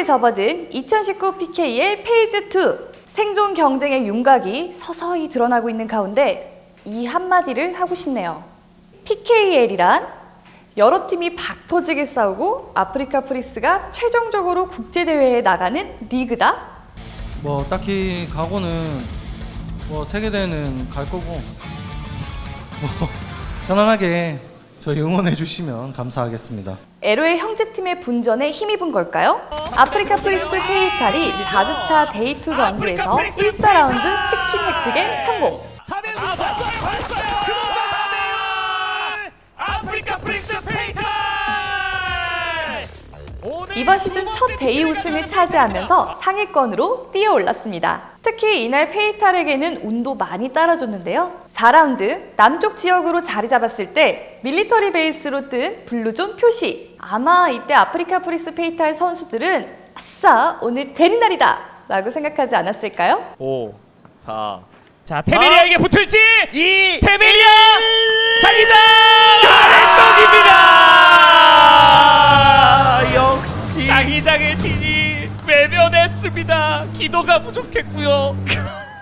후반부에 접어든 2019 PK의 페이즈 2 생존 경쟁의 윤곽이 서서히 드러나고 있는 가운데 이 한마디를 하고 싶네요. PKL이란 여러 팀이 박터지게 싸우고 아프리카 프리스가 최종적으로 국제 대회에 나가는 리그다? 뭐 딱히 각오는 뭐 세계 대회는 갈 거고 뭐 편안하게 저희 응원해 주시면 감사하겠습니다. 에로의 형제팀의 분전에 힘입은 걸까요? 아프리카 프리스 페이탈이 4주차 데이2 경기에서 1사라운드 치킨 획득에 성공! 이번 시즌 첫 데이 우승을 차지하면서 상위권으로 뛰어올랐습니다. 특히 이날 페이탈에게는 운도 많이 따라줬는데요. 4라운드 남쪽 지역으로 자리 잡았을 때 밀리터리 베이스로 뜬 블루존 표시. 아마 이때 아프리카 프리스 페이탈 선수들은 아싸 오늘 대리날이다 라고 생각하지 않았을까요? 5, 4, 자, 테메리아에게 붙을지 2, 테메리아 자기장 아래쪽입니다. 자기장의 신이 외면했습니다. 기도가 부족했고요.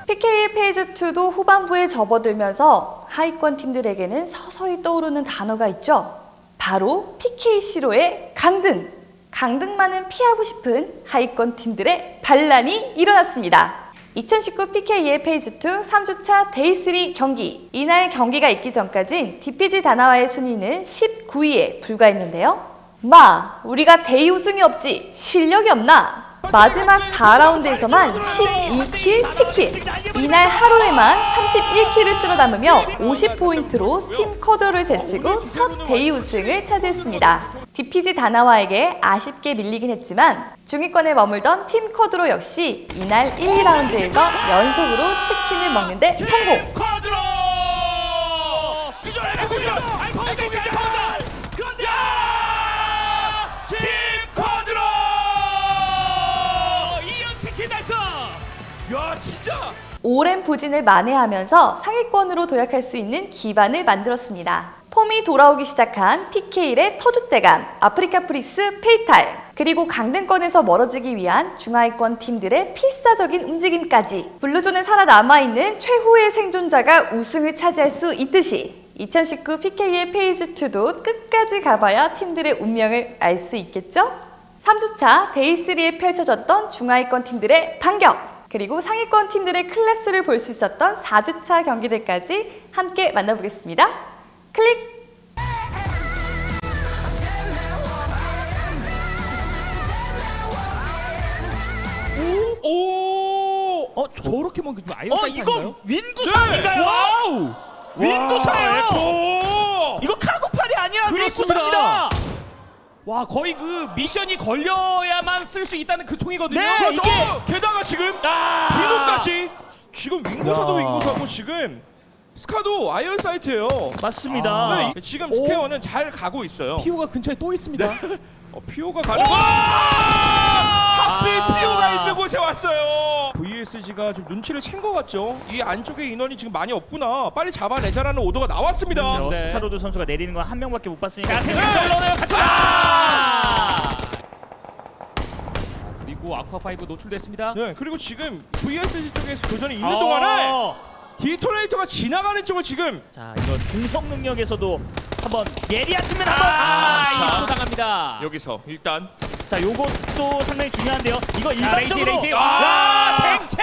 PK의 페이즈 2도 후반부에 접어들면서 하위권 팀들에게는 서서히 떠오르는 단어가 있죠. 바로 PKC로의 강등. 강등만은 피하고 싶은 하위권 팀들의 반란이 일어났습니다. 2019 PK의 페이즈 2 3주차 데이3 경기. 이날 경기가 있기 전까진 DPG 다나와의 순위는 19위에 불과했는데요. 마, 우리가 데이 우승이 없지 실력이 없나? 마지막 4라운드에서만 12킬 치킨. 이날 하루에만 31킬을 쓸어 담으며 50포인트로 팀 커더를 제치고 첫 데이 우승을 차지했습니다. DPG 다나와에게 아쉽게 밀리긴 했지만 중위권에 머물던 팀 커드로 역시 이날 1, 2라운드에서 연속으로 치킨을 먹는데 성공! 야 진짜 오랜 부진을 만회하면서 상위권으로 도약할 수 있는 기반을 만들었습니다. 폼이 돌아오기 시작한 PK의 터줏대감, 아프리카 프리스 페이탈, 그리고 강등권에서 멀어지기 위한 중하위권 팀들의 필사적인 움직임까지 블루존에 살아남아있는 최후의 생존자가 우승을 차지할 수 있듯이 2019 PK의 페이즈 2도 끝까지 가봐야 팀들의 운명을 알 수 있겠죠? 3주차 데이3에 펼쳐졌던 중하위권 팀들의 반격! 그리고 상위권 팀들의 클래스를 볼 수 있었던 4주차 경기들까지 함께 만나보겠습니다. 클릭! 오! 어, 저렇게 먹는 거 아이언 어 사이트 이거 아닌가요? 윈구사인가요? 와우! 윈구사예요. 에코! 이거 카고팔이 아니라 그렇습니다. 윈구사입니다. 와 거의 그 미션이 걸려야만 쓸 수 있다는 그 총이거든요. 네, 그래서 이게- 어, 게다가 지금 아! 비노까지 지금 야. 윈구사고 지금 스카도 아이언 사이트예요. 맞습니다. 네, 이- 지금 스퀘어는 잘 가고 있어요. 피오가 근처에 또 있습니다. 어, 피오가 가는 거. 하필 아. 피오가 있는 곳에 왔어요. VSG가 좀 눈치를 챈 것 같죠. 이 안쪽에 인원이 지금 많이 없구나. 빨리 잡아내자라는 오더가 나왔습니다. 그렇죠. 네. 스타로드 선수가 내리는 건 한 명밖에 못 봤으니까. 자, 세명 세명 올라오네요. 아! 그리고 아쿠아 파이브 노출됐습니다. 네, 그리고 지금 VSG 쪽에서 교전이 있는 어. 동안에 디토네이터가 지나가는 쪽을 지금 자, 이거 공성 능력에서도 한번 예리한 측면 한번 아, 아, 자. 이스코 당합니다. 여기서 일단 자, 요것도 상당히 중요한데요. 이거 자, 레이지, 일반적으로 레이지. 와, 아! 팽채!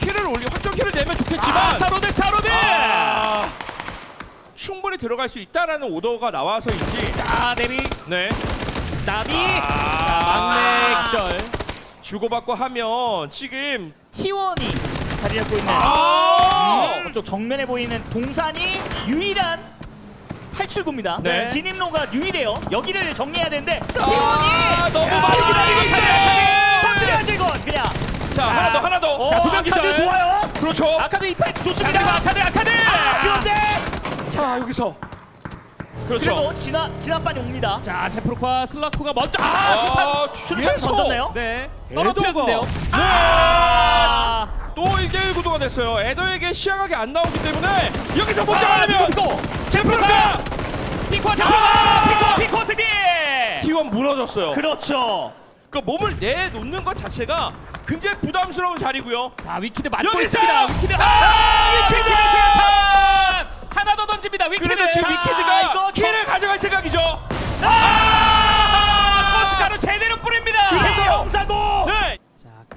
키를 올리 확정 키를 내면 좋겠지만 아, 스타로드 스타로드! 아, 충분히 들어갈 수 있다라는 오더가 나와서인지 자, 데뷔 네 나비. 아. 자, 막내 기절. 주고받고 하면 지금 T1이 자리 잡고 있는 아 음, 쪽 정면에 보이는 동산이 유일한 탈출구입니다. 네. 진입로가 유일해요. 여기를 정리해야 되는데 아, T1이 너무 많이 기다리고 있어요. 터뜨려야지 이건 그냥. 자 하나 더 하나 더. 어, 자두명 아카드 기절. 좋아요. 그렇죠. 아카드 이파이트 좋습니다. 그리고 아카드 아카드. 아, 그런데 자 여기서 그렇죠. 그래도 진화 진화반이 옵니다. 자 제프로카 슬라코가 먼저 아, 아 수탄. 던졌네요. 네 떨어뜨렸는데요. 아, 또 1대1 구도가 됐어요. 에더에게 시야각이 안 나오기 때문에 여기서 못 잡아내면 잡아가! 피코 피코 승리. T1 무너졌어요. 그렇죠. 그 몸을 내놓는 것 자체가 굉장히 부담스러운 자리고요. 자 위키드 맞고 여기서! 있습니다. 위키드 아! 아 위키드 위키드! 수류탄 하나 더 던집니다. 위키드 그래도 지금 자, 위키드가 이거 키를 가져갈 생각이죠. 아 고춧가루 제대로 뿌립니다. 그래서- 영사고. 네.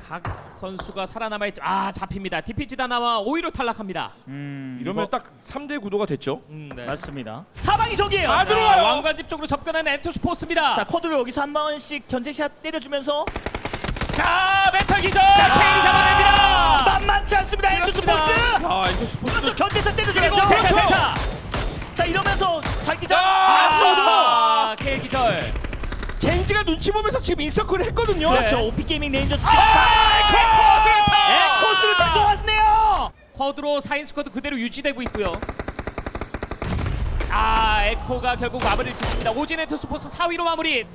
자각 선수가 살아남아 있죠. 아 잡힙니다. 디피지다 나와 5위로 탈락합니다. 음, 이러면 딱 3대 구도가 됐죠. 음, 네. 맞습니다. 사방이 적이에요. 다 자, 들어와요. 왕관집 쪽으로 접근하는 엔투스포츠입니다. 자 커드로 여기서 한 번씩 견제샷 때려주면서 자 메탈 기절 케이 잡아냅니다. 만만치 않습니다. 스포츠. 아 스포츠 그렇죠. 견제샷 그리고 때려줘야죠. 그렇죠. 자, 자 이러면서 자기장 아, 앞쪽으로. 아 케이 기절. 젠지가 눈치 보면서 지금 인서클을 했거든요. 그렇죠. 오피 게이밍 레인저스. 아, 에코 수류탄! 에코스를 다 좋았네요. 쿼드로 4인 스쿼드 그대로 유지되고 있고요. 아 에코가 결국 마무리를 짓습니다. 오진네트 스포츠 4위로 마무리.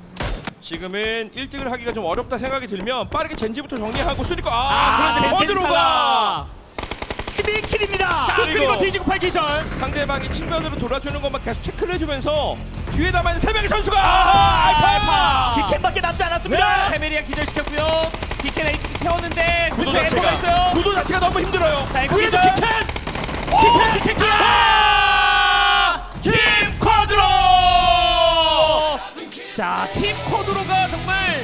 지금은 1등을 하기가 좀 어렵다 생각이 들면 빠르게 젠지부터 정리하고 수리고 아, 그런데 젠지 쿼드로가 탈락. 11킬입니다. 자 그리고- 그리고 뒤지고 팔 기절. 상대방이 측면으로 돌아주는 것만 계속 체크를 해주면서 뒤에 남아있는 세 명의 선수가 아하, 알파 알파. 기캔밖에 남지 않았습니다. 페메리아 기절시켰고요. 디켄 HP 채웠는데 구도 그쪽에 자체가 있어요. 구도 자체가 너무 힘들어요. 자, 위에서 기절. 킥캔 오 디켄 기절. 팀 쿼드로. 자, 팀 쿼드로가 정말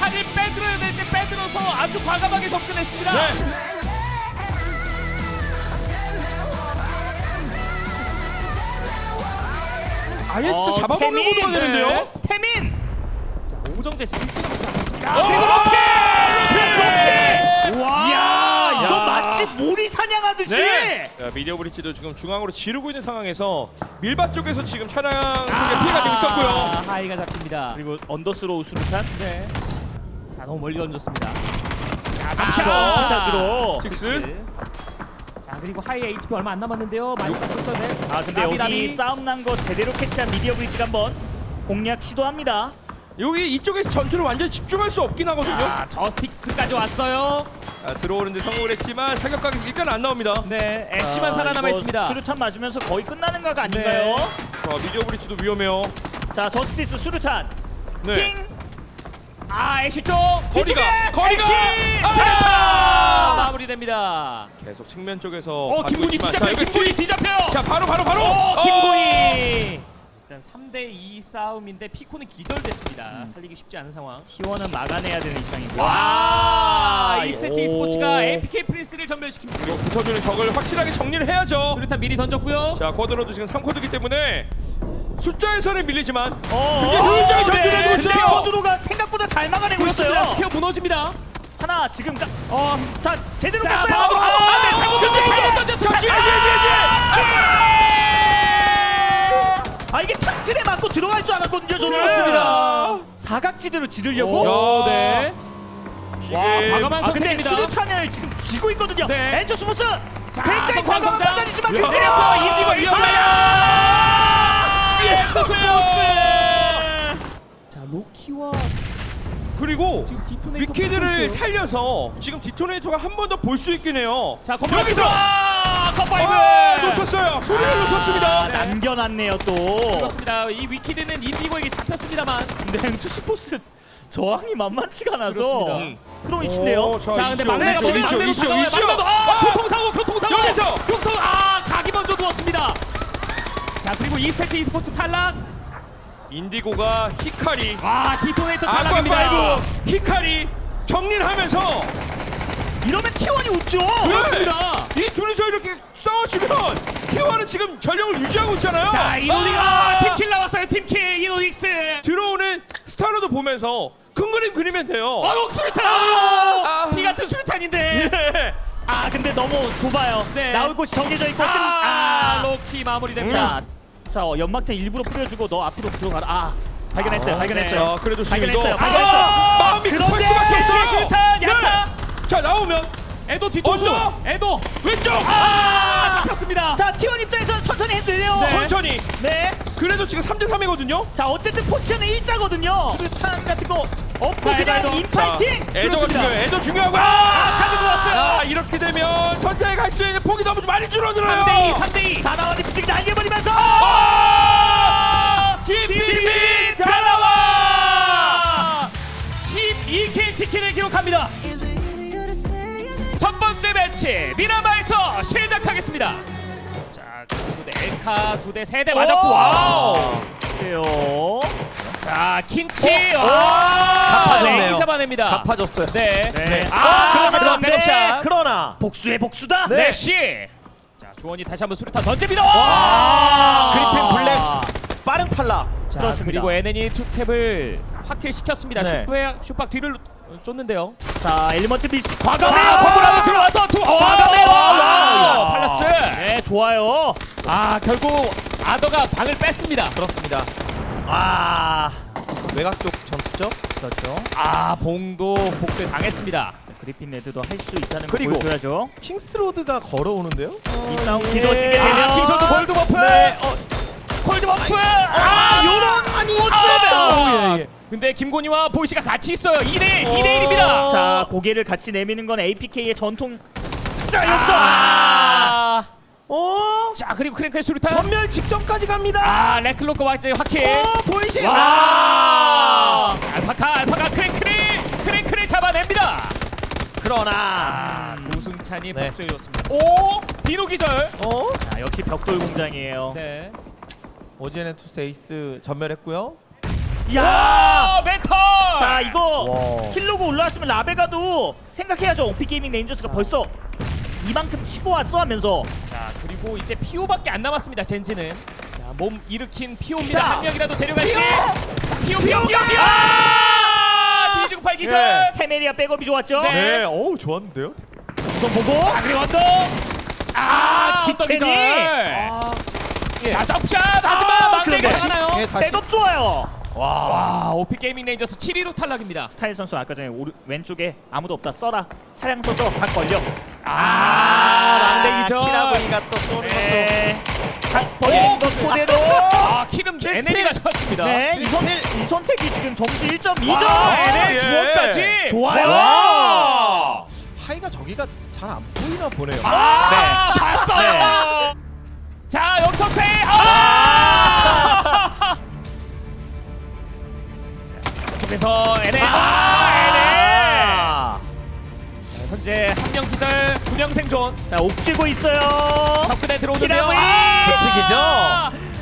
칼을 빼들어야 될 때 빼들어서 아주 과감하게 접근했습니다. 네. 아예 진짜 어, 잡아먹는 태민. 구도가 되는데요. 네. 태민. 자, 오정재 일찌감치 잡혔습니다. 어, 그리고 로켓! 로켓! 와! 이야, 이거 야. 마치 모리 사냥하듯이. 네. 자, 미디어 브리치도 지금 중앙으로 지르고 있는 상황에서 밀밭 쪽에서 지금 차량 쪽에 피해가 좀 있었고요. 아, 하이가 잡힙니다. 그리고 언더스로우 수류탄. 네. 자, 너무 멀리 던졌습니다. 자, 아, 점샷! 점샷으로. 스틱스. 자, 그리고 하이 HP 얼마 안 남았는데요. 많이 잡혔어요. 네. 아 근데 나비, 여기 나비. 싸움 난 거 제대로 캐치한 미디어 브리지가 한번 공략 시도합니다. 여기 이쪽에서 전투를 완전히 집중할 수 없긴 하거든요. 자, 저스틱스까지 왔어요. 자, 들어오는데 성공을 했지만 사격각이 일단 안 나옵니다. 네, 애쉬만 아, 살아남아 이거 있습니다. 수류탄 맞으면서 거의 끝나는 각 아닌가요? 자, 미디어 브리치도 위험해요. 자 저스티스 수류탄. 네. 킹. 아, 애쉬 쪽 거리가, 뒤쪽에 거리가! 애쉬 아! 마무리됩니다. 계속 측면 쪽에서 어, 김군이 있지만, 뒤잡혀, 자, 여기 김군이 스틱. 뒤잡혀요. 자, 바로 바로 바로. 어, 어! 김군이. 일단 3대 2 싸움인데 피코는 기절됐습니다. 음. 살리기 쉽지 않은 상황. T1은 막아내야 되는 입장이고. 와, 아, 이스테치 오. e스포츠가 APK 프린스를 전멸시킵니다. 그리고 붙어주는 적을 확실하게 정리를 해야죠. 수류탄 미리 던졌고요. 자, 쿼드로도 지금 3쿼드기 때문에 숫자에서는 밀리지만 어, 굉장히 어, 효율적인 네. 전투를 해주고 있어요. 커드로가 생각보다 잘 막아내고. 있어요. 스퀘어 무너집니다. 하나 지금 가, 어, 자 제대로 자, 뺐어요. 바로 아, 네, 잘못 던졌어, 잘못 던졌어. 자, 뒤에 뒤에 뒤에 아 이게 탑틀에 맞고 들어갈 줄 알았거든요. 저는. 그렇습니다. 사각지대로 지르려고. 오, 네. 와, 과감한 아 근데 선택입니다. 수류탄을 지금 쥐고 있거든요. 네. 엔조 스포츠 자, 굉장히 과감한. 판단이지만 야. 그 때렸어. 인디고 위험 해요. 스포츠. 자, 로키와 그리고 지금 디토네이터 위키드를 있어요. 살려서 지금 디토네이터가 한 번 더 볼 수 있긴 해요. 자, 여기서 아, 컵파이브. 아, 놓쳤어요. 소리를 놓쳤습니다. 네. 남겨놨네요 또. 그렇습니다. 이 위키드는 인디고에게 잡혔습니다만. 근데 엔조 스포츠 저항이 만만치가 않아서 그렇습니다. 음. 그런 위치인데요. 오, 자, 근데 막내가 보면 이쪽, 막내도 이쪽, 다가와요. 이쪽. 막내도 아, 교통사고, 교통사고. 여기서! 교통 아, 각이 먼저 누웠습니다. 자, 그리고 이스테치 e스포츠 탈락. 인디고가 히카리, 와, 디토네이터 탈락입니다. 아쿠아파이브, 히카리 정리를 하면서 이러면 T1이 웃죠. 그렇습니다. 이 둘이서 이렇게 싸워주면 T1은 지금 전력을 유지하고 있잖아요. 자, 이노닉 아, 팀킬 나왔어요. 팀킬 이노닉스. 들어오는 스타로도 보면서 큰 그림 그리면 돼요. 어육 수류탄. 아. 피 같은 수류탄인데. 예. 아 근데 너무 좁아요. 네. 나올 곳이 정해져 있고. 아, 아, 로키 마무리됩니다. 자, 자 어, 연막탄 일부러 뿌려주고 너 앞으로 들어가라. 아 발견했어요. 아, 발견했어요. 자, 그래도 발견했어요. 수위도 발견했어요. 아, 마음이 급할 수밖에 대치 없어요. 수류탄 야차. 네. 자 나오면 에도 뒤통수. 언더. 에도. 왼쪽. 아, 잡혔습니다. 자 T1 입장에서 천천히 해도 돼요. 네. 천천히. 네. 그래도 지금 3대 3이거든요. 자 어쨌든 포지션은 일자거든요. 수류탄 같은 거 없고 자, 그냥 에도, 에도. 인파이팅. 에도가 그렇습니다. 중요해요. 에도 중요하고. 아, 카드 들어왔어요. 아, 이렇게 되면 선택 할 수 있는 폭이 너무 많이 줄어들어요. 3대 2, 3대 2. 다나와 리프팅 날려버리면서 아! DPP 다 나와. 11 멀티킬을 기록합니다. 첫 번째 매치 미라마에서 시작하겠습니다. 자, 두대 엘카 두대세대 맞았고 와우. 보세요. 자, 킨치 어? 와, 갚아줬네요. 랭이 잡아냅니다. 갚아줬어요. 네. 네. 아, 그러나 그러나 백업샷. 그러나 복수의 복수다. 네. 넷시. 자, 주원이 다시 한번 수류탄 던집니다. 와. 와! 그리핀 블랙 빠른 탈락. 자, 그렇습니다. 그리고 NN이 투탭을 확킬 시켰습니다. 네. 슈퍼에 슈박 뒤를 쫓는데요. 자 엘리먼트 비 자, 과감해요. 건물하고 들어와서 두 과감해요. 와우! 팔라스. 네 좋아요. 아, 결국 아더가 방을 뺐습니다. 그렇습니다. 아 외곽 쪽 전투죠. 그렇죠. 아, 봉도 복수에 당했습니다. 자, 그리핀 레드도 할 수 있다는 걸 그리고 보여줘야죠. 킹스로드가 걸어오는데요. 이 싸움 길어지게 되면 아, 킹쇼드 골드 버프. 네. 어, 골드 버프. 아, 요런 아니 아, 예, 예. 근데 김곤이와 보이시가 같이 있어요. 2대 2대 1입니다. 자 고개를 같이 내미는 건 APK의 전통. 자 여기서 아. 그리고 크랭크의 수류탄. 전멸 직전까지 갑니다. 아, 레클로커 완전히 확킬. 어, 보이시. 와! 알파카, 알파카 크랭크를 크랭크를 잡아냅니다. 그러나 아, 고승찬이 네. 복수해줬습니다. 오, 비노 기절. 어? 자, 역시 벽돌 공장이에요. 네. 오지엔의 투스 에이스 전멸했고요. 야. 아, 멘털. 자 이거 와. 킬로그 올라왔으면 라베가도 생각해야죠. 오피 게이밍 레인저스가 벌써 이만큼 치고 왔어 하면서 자, 그리고 이제 피오밖에 안 남았습니다. 젠지는. 자, 몸 일으킨 피오입니다. 자, 한 명이라도 데려갈지. 피오! 자, 피오, 피오, 피오, 피오. 아! 뒤지고 팔 기절. 예. 테메리아 백업이 좋았죠. 네. 네, 어우 좋았는데요. 우선 보고 자, 그리고 언더. 아, 언더 기태니. 기절. 예. 자, 접샷. 하지만 아, 막내가 그런데. 하나요? 예, 다시. 백업 좋아요. 와, 오피 게이밍 레인저스 7위로 탈락입니다. 스타일 선수 아까 전에 오르, 왼쪽에 아무도 없다 써라 차량 써서 각 걸려. 아, 막내 기절. 키라브이가 또 쏘는 네. 각 오! 벌리는 것 토대로. 아, 키스틸. NL이가 쳤습니다. 네, 이, 선, 이 선택이 지금 점수 1.2점. 와, NL 예. 주원까지. 좋아요. 와. 것도 하이가 저기가 잘 안 보이나 보네요. 아, 봤어요. 자, 여기서 세. 아! 쪽에서 NL. 아, NL. 아. 자, 현재 한 명 기절, 두 명 생존. 자, 옥지고 있어요. 접근에 들어오는데요. 키라브이. 규칙이죠?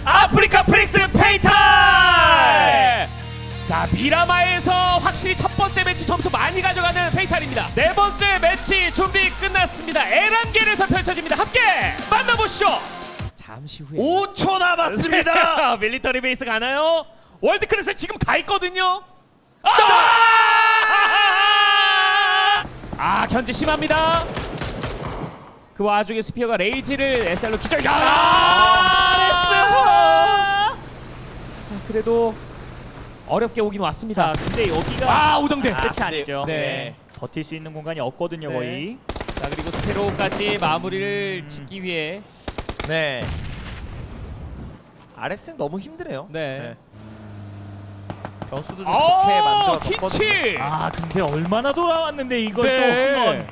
아프리카 프릭스 페이탈. 자 미라마에서 확실히 첫 번째 매치 점수 많이 가져가는 페이탈입니다. 네 번째 매치 준비 끝났습니다. 에란겔에서 펼쳐집니다. 함께 만나보시죠. 잠시 후에 5초 남았습니다. 밀리터리 베이스 가나요? 월드 클래스 지금 가 있거든요. 아! 아 견제 심합니다. 그 와중에 스피어가 레이지를 SR로 기절. 야! 아! 자 그래도 어렵게 오긴 왔습니다. 자, 근데 여기가 아 오정대. 끝이 아니죠. 네. 네. 버틸 수 있는 공간이 없거든요, 네. 거의. 자 그리고 스페로까지 마무리를 짓기 위해 네. RS는 너무 힘드네요. 네. 변수도 좀어 좋게 만들었거든요. 킨치. 아, 근데 얼마나 돌아왔는데 이걸 네. 또 한번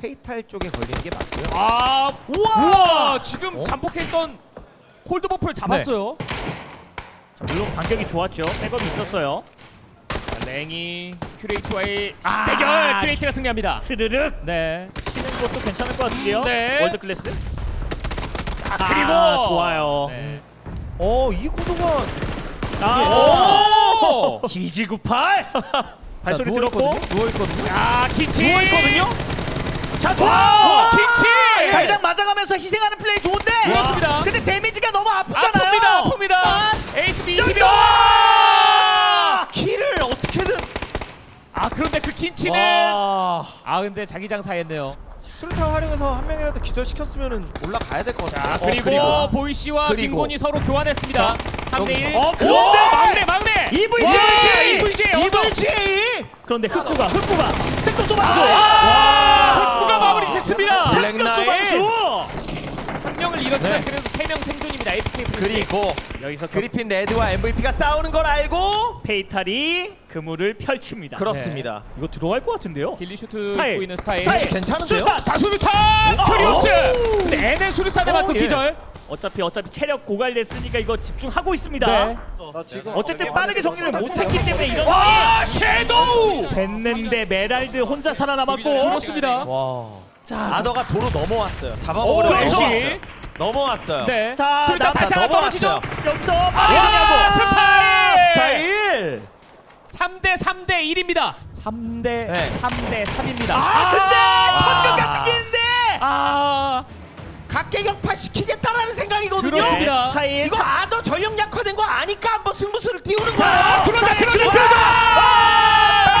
페이탈 쪽에 걸리는 게 맞고요. 아 우와 지금 어? 잠복했던 콜드 버프를 잡았어요. 자, 물론 반격이 좋았죠. 백업이 있었어요. 자, 랭이 큐레이트와의 아. 대결 큐레이트가 승리합니다. 스르륵 네. 치는 것도 괜찮을 것 같은데요. 네. 월드 클래스. 자 아, 그리고 좋아요. 네. 어, 이 구도가 아, 오! DG98. 발소리 들었고. 누워 있거든요. 자 키치. 누워 있거든요. 자, 와 좋아. 키치. 자기장 맞아가면서 희생하는 플레이 좋은데. 그렇습니다. 근데 데미지가 너무 아프잖아요. 아픕니다. 아픕니다. HB 22. 키를 어떻게든 아 그런데 그 킨치는 와. 아 근데 자기장 사했네요. 수류탄 활용해서 한 명이라도 기절시켰으면 올라가야 될것자 같아요. 그리고, 어, 보이 씨와 그리고. 김곤이 서로 교환했습니다. 3대 1. 여기서. 어, 그런데! 막내 막내. EVG! EVG. 언더. EVG! 그런데 흑구가 흑구가 흑구 소방수. 와! 흑구가 마무리 짓습니다. 블랙 흑구 나인. 소방수. 결국은 이렇지만 네. 그래도 세명 생존입니다. APK 프레스. 그리고 여기서 그 그리핀 레드와 MVP가 싸우는 걸 알고 페이탈이 그물을 펼칩니다. 그렇습니다. 이거 들어갈 것 같은데요. 길리 슈트 스타일. 입고 있는 스타일. 스타일 괜찮은데요? 수류탄! 자, 수류탄! 큐리오스! NN 수류탄에 어, 맞고 예. 기절. 어차피 어차피 체력 고갈됐으니까 이거 집중하고 있습니다. 네. 어쨌든 빠르게 정리를 못했기 때문에 이런 상황이 와, 섀도우! 됐는데 메랄드 혼자 살아남았고 그렇습니다. 와. 아더가 도로 넘어왔어요. 오, 잡아먹으려고. 넘어왔어요. 넘어왔어요. 네. 자, 수류탄 나- 다시 자, 하나. 넘어왔어요. 여기서 아, 빠르냐고 스타일! 스타일. 3대 3대 1입니다. 3대 네. 3대 3입니다. 아 근데 천명 같은 게 있는데 아, 각계격파 시키겠다라는 생각이거든요. 그렇습니다. 네, 스타일 이거 아더 전력 약화된 거 아니까 한번 승부수를 띄우는 자, 거야. 그러자 그러자 그러자! 그러자. 아,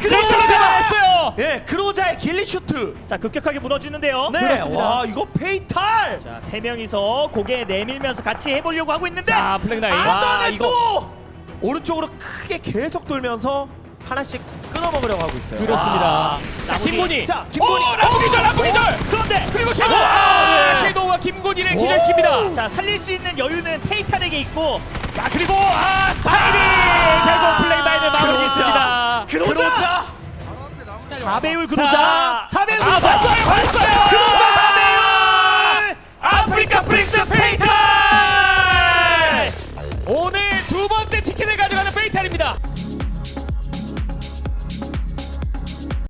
그러자 그러자! 했어요. 예, 크로자의 길리 슈트. 자 급격하게 무너지는데요. 네, 그렇습니다. 와 이거 페이탈. 자 세 명이서 고개 내밀면서 같이 해보려고 하고 있는데 자, 블랙 나인. 아, 아더는 이거. 또 오른쪽으로 크게 계속 돌면서 하나씩 끊어 먹으려고 하고 있어요. 그렇습니다. 아, 자, 김곤희. 자, 김곤희. 오, 라부 기절, 라부 기절. 그런데 그리고 섀도우. 아, 아, 네. 섀도우와 김곤희를 기절시킵니다. 자 살릴 수 있는 여유는 페이탈에게 있고 자, 그리고 아, 스타일이 결국 블랙 나인을 마무리했습니다. 그로자. 4배율 자, 그러자 4배율 아, 그러자 봤어요, 봤어요. 그러자 4배율 아프리카 프린스 페이탈!